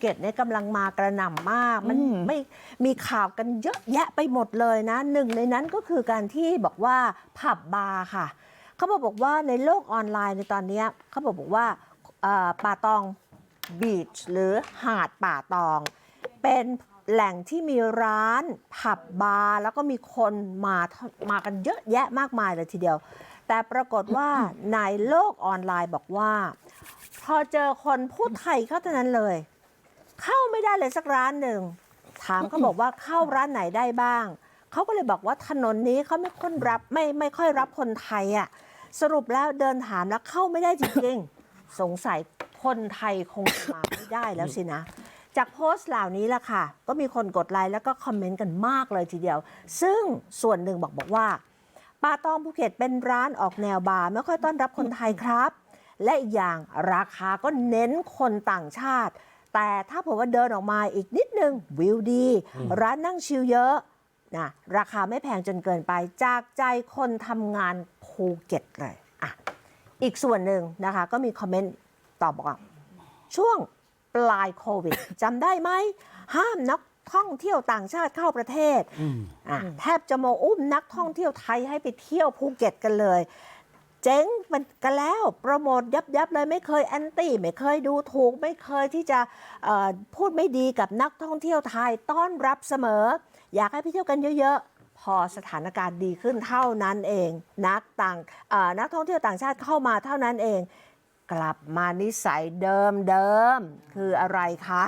เก็ตเนี่ยกำลังมากระหน่ำมาก มันอืมไม่มีข่าวกันเยอะแยะไปหมดเลยนะหนึ่งในนั้นก็คือการที่บอกว่าผับบาร์ค่ะเขาบอกบอกว่าในโลกออนไลน์ในตอนเนี้ยเขาบอกบอกว่าเอ่อป่าตองบีชหรือหาดป่าตอง เป็นแหล่งที่มีร้านผับบาร์แล้วก็มีคนมามากันเยอะแยะมากมายเลยทีเดียว แต่ปรากฏว่าในโลกออนไลน์บอกว่า พอเจอคนพูดไทยเข้าเท่านั้นเลยเข้า ไม่ได้เลยสักร้านหนึ่ง ถามเขาบอกว่าเข้าร้านไหนได้บ้าง เขาก็เลยบอกว่าถนนนี้เขาไม่ค่อยรับไม่ไม่ค่อยรับคนไทยอะ่ะ สรุปแล้วเดินถามแล้วเข้าไม่ได้จริงๆ สงสัยคนไทยคงมาไม่ได้แล้วสินะ จากโพสต์เหล่านี้ล่ะค่ะ ก็มีคนกดไลค์แล้วก็คอมเมนต์กันมากเลยทีเดียว ซึ่งส่วนหนึ่งบอกบอกว่าปาตองภูเก็ตเป็นร้านออกแนวบาร์ไม่ค่อยต้อนรับคนไทยครับ และอีกอย่างราคาก็เน้นคนต่างชาติ แต่ถ้าผมว่าเดินออกมาอีกนิดนึงวิวดี ร้านนั่งชิลเยอะนะราคาไม่แพงจนเกินไป จากใจคนทำงานภูเก็ตเลยอะอีกส่วนหนึ่งนะคะ ก็มีคอมเมนต์ตอบบอกว่าช่วงปลายโควิดจำได้ไหม ห้ามนักท่องเที่ยวต่างชาติเข้าประเทศอะแทบจะมาอุ้มนักท่องเที่ยวไทยให้ไปเที่ยวภูเก็ตกันเลยเจ๊งมันกันแล้วโปรโมทยับยับๆเลยไม่เคยแอนตี้ไม่เคยดูถูก ไม่เคยที่จะเอ่อพูดไม่ดีกับนักท่องเที่ยวไทยต้อนรับเสมอ อยากให้ไปเที่ยวกันเยอะๆ พอสถานการณ์ดีขึ้นเท่านั้นเอง นักต่างเอ่อนักท่องเที่ยวต่างชาติเข้ามาเท่านั้นเอง กลับมานิสัยเดิมเดิมๆคืออะไรคะ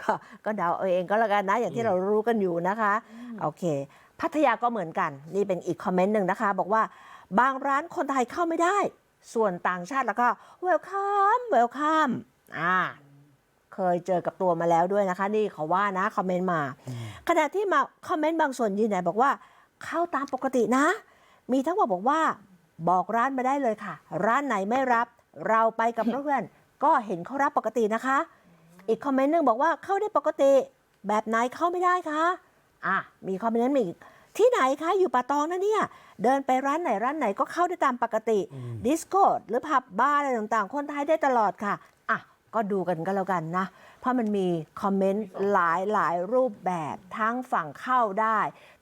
ก็ก็เดาเอาเองก็แล้วกันนะอย่างที่เรารู้กันอยู่นะคะโอเค พัทยาก็เหมือนกัน นี่เป็นอีกคอมเมนต์หนึ่งนะคะ บอกว่าบางร้านคนไทยเข้าไม่ได้ ส่วนต่างชาติแล้วก็เวลคัมเวลคัมอ่าเคยเจอกับตัวมาแล้วด้วยนะคะ นี่เขาว่านะคอมเมนต์มา ขณะที่มาคอมเมนต์บางส่วนยืนยันบอกว่าเข้าตามปกตินะ มีทั้งบอกบอกว่า บอกร้านมาได้เลยค่ะ ร้านไหนไม่รับ เราไปกับเพื่อนก็เห็นเขารับปกตินะคะ อีกคอมเมนต์หนึ่งบอกว่าเข้าได้ปกติ แบบไหนเข้าไม่ได้คะอะมีคอมเมนต์มาอีก ที่ไหนคะ อยู่ป่าตองนะเนี่ย เดินไปร้านไหนร้านไหนก็เข้าได้ตามปกติ ดิสโก้หรือผับบาร์อะไรต่างๆ คนไทยได้ตลอดค่ะ อะ ก็ดูกันก็แล้วกันนะ เพราะมันมีคอมเมนต์หลายหลายรูปแบบ ทั้งฝั่งเข้าได้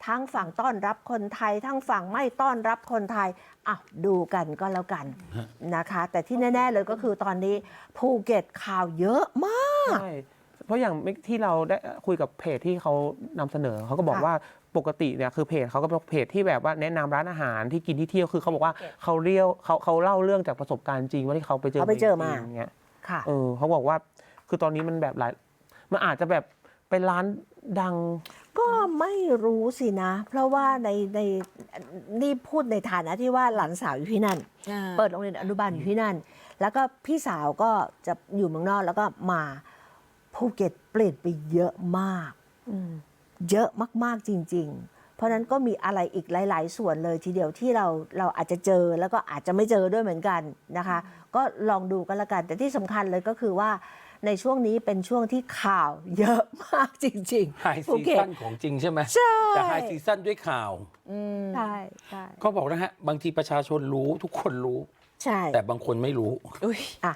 ทั้งฝั่งต้อนรับคนไทย ทั้งฝั่งไม่ต้อนรับคนไทยอะดูกันก็แล้วกันนะคะ แต่ที่แน่ ๆ เลยก็คือตอนนี้ภูเก็ตข่าวเยอะมาก ใช่เพ ราะอย่างที่เราได้คุยกับเพจที่เขานำเสนอเขาก็บอกค่ะว่าปกติเนี่ยคือเพจเขาก็เป็นเพจที่แบบว่าแนะนำร้านอาหารที่กินที่เที่ยวคือเขาบอกว่าเขาเรียวเขาเขาเล่าเรื่องจากประสบการณ์จริงว่าที่เขาไปเจอเขาไปเจอมาจริงๆเงี้ยค่ะ เออเขาบอกว่าคือตอนนี้มันแบบหลายมันอาจจะแบบเป็นร้านดัง ก็ไม่รู้สินะ เพราะว่าในในนี่พูดในฐานะที่ว่าหลานสาวอยู่ที่นั่น เปิดโรงเรียนอนุบาลอยู่ที่นั่น แล้วก็พี่สาวก็จะอยู่เมืองนอกแล้วก็มา ภูเก็ตเปลี่ยนไปเยอะมากเยอะมาก ๆ จริง ๆ เพราะฉะนั้นก็มีอะไรอีกหลาย ๆ ส่วนเลยทีเดียวที่เราเราอาจจะเจอแล้วก็อาจจะไม่เจอด้วยเหมือนกันนะคะ ก็ลองดูกันละกัน แต่ที่สำคัญเลยก็คือว่าในช่วงนี้เป็นช่วงที่ข่าวเยอะมากจริงไฮๆภูซีเก็ตซั่นของจริงใช่ไหมใช่แต่ไฮซีซั่นด้วยข่าวใช่ใช่เขาบอกนะฮะ บางทีประชาชนรู้ทุกคนรู้ ใช่แต่บางคนไม่รู้อะ